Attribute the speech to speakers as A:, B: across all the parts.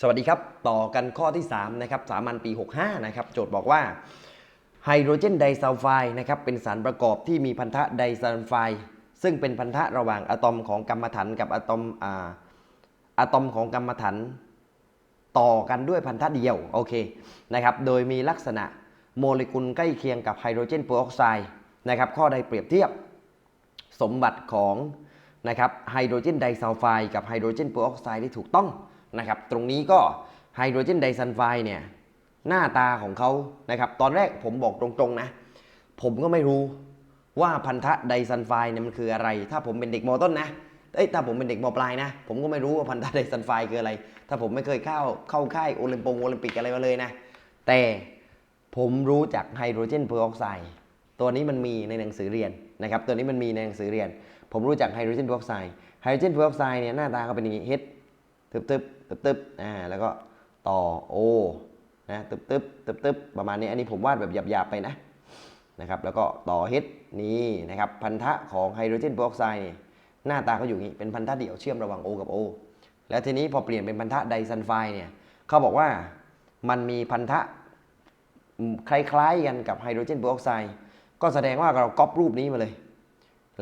A: สวัสดีครับ ต่อกันข้อที่3นะครับสามัญปี 65 นะครับ โจทย์บอกว่าไฮโดรเจนไดซัลไฟด์นะครับเป็นสารประกอบที่มีพันธะไดซัลไฟด์ซึ่งเป็นพันธะระหว่างอะตอมของกรรมฐานกับอะตอมอ่าอะตอมของกรรมฐานต่อกันด้วยพันธะเดียวโอเคนะครับโดยมีลักษณะโมเลกุลใกล้เคียงกับไฮโดรเจนเปอร์ออกไซด์นะครับข้อใดเปรียบเทียบสมบัติของนะครับไฮโดรเจนไดซัลไฟด์กับไฮโดรเจนเปอร์ออกไซด์ที่ถูกต้อง นะครับตรงนี้ก็ไฮโดรเจนไดซัลไฟด์เนี่ยหน้าตาของเขานะครับตอนแรกผมบอกตรงๆนะ ผมก็ไม่รู้ว่าพันธะไดซัลไฟด์เนี่ยมันคืออะไร ถ้าผมเป็นเด็กมต้นนะเอ้ยถ้าผมเป็นเด็กมปลายนะ ผมก็ไม่รู้ว่าพันธะไดซัลไฟด์คืออะไร ถ้าผมไม่เคยเข้าเข้าค่ายโอลิมปงโอลิมปิกอะไรมาเลยนะ แต่ผมรู้จักไฮโดรเจนเปอร์ออกไซด์ตัวนี้มันมีในหนังสือเรียนนะครับตัวนี้มันมีในหนังสือเรียน ผมรู้จักไฮโดรเจนเปอร์ออกไซด์ไฮโดรเจนเปอร์ออกไซด์เนี่ยหน้าตาก็เป็นอย่างนี้ H ตึบตึบตึบตึบอ่าแล้วก็ต่อ O นะตึบตึบตึบตึบประมาณนี้อันนี้ผมวาดแบบหยาบๆไปนะนะครับแล้วก็ต่อ H นี่นะครับพันธะของไฮโดรเจนเปอร์ออกไซด์นี่ยหน้าตาก็อยู่งนี้เป็นพันธะเดี่ยวเชื่อมระหว่าง O กับ O แล้วทีนี้พอเปลี่ยนเป็นพันธะไดซัลไฟเนี่ยเขาบอกว่ามันมีพันธะคล้ายๆกันกับไฮโดรเจนเปอร์ออกไซด์ก็แสดงว่าเราก๊อปรูปนี้มาเลย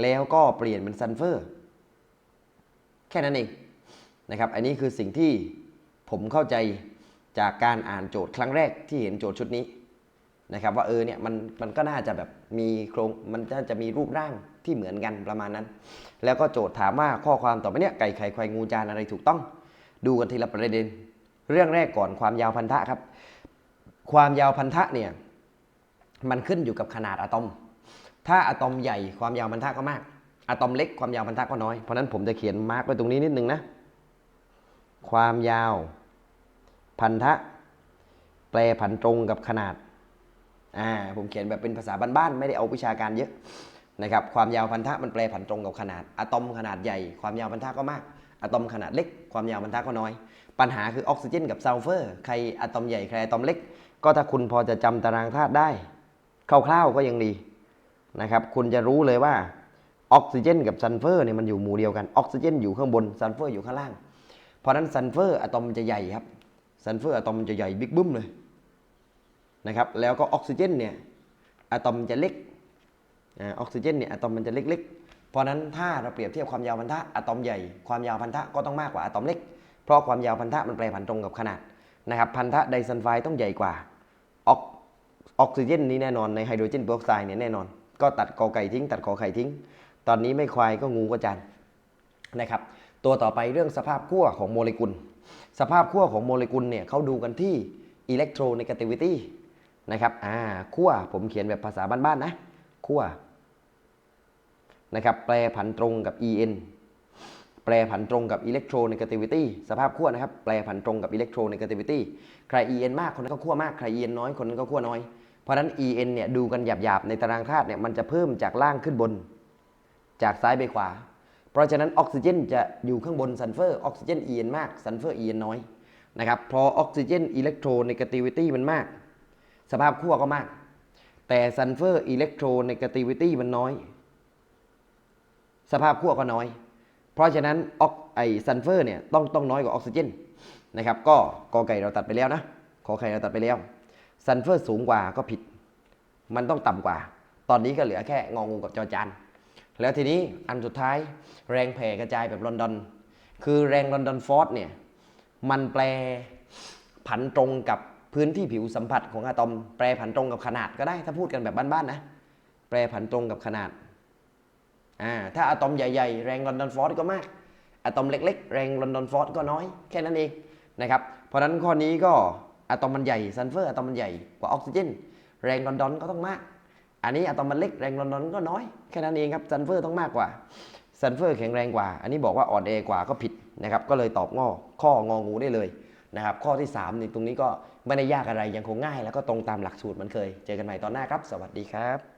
A: แล้วก็เปลี่ยนเป็นซัลเฟอร์ แค่นั้นเอง นะครับ อันนี้คือสิ่งที่ผมเข้าใจจากการอ่านโจทย์ครั้งแรกที่เห็นโจทย์ชุดนี้นะครับ ว่าเออเนี่ยมันมันก็น่าจะแบบมีโครงมันน่าจะมีรูปร่างที่เหมือนกันประมาณนั้น แล้วก็โจทย์ถามว่าข้อความต่อไปเนี้ยไก่ไข่ควายงูจานอะไรถูกต้อง ดูกันทีละประเด็น เรื่องแรกก่อนความยาวพันธะครับ ความยาวพันธะเนี่ยมันขึ้นอยู่กับขนาดอะตอม ถ้าอะตอมใหญ่ความยาวพันธะก็มากอะตอมเล็กความยาวพันธะก็น้อย เพราะนั้นผมจะเขียนมาร์กไว้ตรงนี้นิดนึงนะ ความยาว พันธะ แปลผันตรงกับขนาด อ่า ผมเขียนแบบเป็นภาษาบ้านๆ ไม่ได้เอาวิชาการเยอะนะครับ ความยาวพันธะมันแปลผันตรงกับขนาด อะตอมขนาดใหญ่ ความยาวพันธะก็มาก อะตอมขนาดเล็ก ความยาวพันธะก็น้อย ปัญหาคือออกซิเจนกับซัลเฟอร์ ใครอะตอมใหญ่ ใครอะตอมเล็ก ก็ถ้าคุณพอจะจำตารางธาตุได้ คร่าวๆ ก็ยังดีนะครับ คุณจะรู้เลยว่าออกซิเจนกับซัลเฟอร์เนี่ยมันอยู่หมู่เดียวกัน ออกซิเจนอยู่ข้างบน ซัลเฟอร์อยู่ข้างล่าง เพราะนั้นซัลเฟอร์อะตอมมันจะใหญ่ครับซัลเฟอร์อะตอมมันจะใหญ่บิ๊กบึ้มเลยนะครับแล้วก็ออกซิเจนเนี่ยอะตอมมันจะเล็กออกซิเจนเนี่ยอะตอมมันจะเล็กๆ เพราะนั้นถ้าเราเปรียบเทียบความยาวพันธะอะตอมใหญ่ความยาวพันธะก็ต้องมากกว่าอะตอมเล็ก เพราะความยาวพันธะมันแปรผันตรงกับขนาดนะครับพันธะไดซัลไฟด์ต้องใหญ่กว่าออกออกซิเจนนี้แน่นอนในไฮโดรเจนเปอร์ออกไซด์เนี่ยแน่นอน ก็ตัดกอไก่ทิ้ง ตัดขอไข่ทิ้ง ตอนนี้ไม่ควายก็งูก็จันนะครับ ตัวต่อไปเรื่องสภาพขั้วของโมเลกุล สภาพขั้วของโมเลกุลเนี่ยเขาดูกันที่อิเล็กโทรเนกาติวิตี้นะครับ อ่าขั้วผมเขียนแบบภาษาบ้านๆนะขั้วนะครับ แปลผันตรงกับ En แปลผันตรงกับอิเล็กโทรเนกาติวิตี้สภาพขั้วนะครับ แปลผันตรงกับอิเล็กโทรเนกาติวิตี้ใคร En มากคนนั้นก็ขั้วมาก ใคร En น้อยคนนั้นก็ขั้วน้อย เพราะนั้น En เนี่ยดูกันหยาบๆ ในตารางธาตุเนี่ยมันจะเพิ่มจากล่างขึ้นบน จากซ้ายไปขวา เพราะฉะนั้นออกซิเจนจะอยู่ข้างบนซัลเฟอร์ออกซิเจน En มากซัลเฟอร์ En น้อยนะครับพอออกซิเจนอิเล็กโทรเนกาติวิตี้มันมาก สภาพขั้วก็มาก แต่ซัลเฟอร์อิเล็กโทรเนกาติวิตี้มันน้อย สภาพขั้วก็น้อย เพราะฉะนั้นออกไอซัลเฟอร์เนี่ยต้องต้องน้อยกว่าออกซิเจนนะครับก็กอไก่เราตัดไปแล้วนะขอไข่เราตัดไปแล้วซัลเฟอร์สูงกว่าก็ผิด มันต้องต่ำกว่า ตอนนี้ก็เหลือแค่งองูกับจอจาน แล้วทีนี้อันสุดท้ายแรงแผ่กระจายแบบลอนดอน คือแรงลอนดอนฟอร์สเนี่ย มันแปลผันตรงกับพื้นที่ผิวสัมผัสของอะตอม แปลผันตรงกับขนาดก็ได้ถ้าพูดกันแบบบ้านๆนะ แปลผันตรงกับขนาดอ่าถ้าอะตอมใหญ่ๆ แรงลอนดอนฟอร์สก็มากอะตอมเล็ก ๆ แรงลอนดอนฟอร์สก็น้อยแค่นั้นเองนะครับเพราะฉะนั้นข้อนี้ก็อะตอมมันใหญ่ซัลเฟอร์อะตอมมันใหญ่กว่าออกซิเจนแรงลอนดอนก็ต้องมาก อันนี้อะตอมมันเล็กแรงลอนดอนก็น้อยแค่นั้นเองครับซันเฟอร์ต้องมากกว่าซันเฟอร์แข็งแรงกว่า อันนี้บอกว่าอ่อนแอกว่าก็ผิดนะครับก็เลยตอบงอข้ององูได้เลยนะครับข้อที่3นี่ตรงนี้ก็ไม่ได้ยากอะไรยังคงง่าย แล้วก็ตรงตามหลักสูตรเหมันเคย เจอกันใหม่ตอนหน้าครับ สวัสดีครับ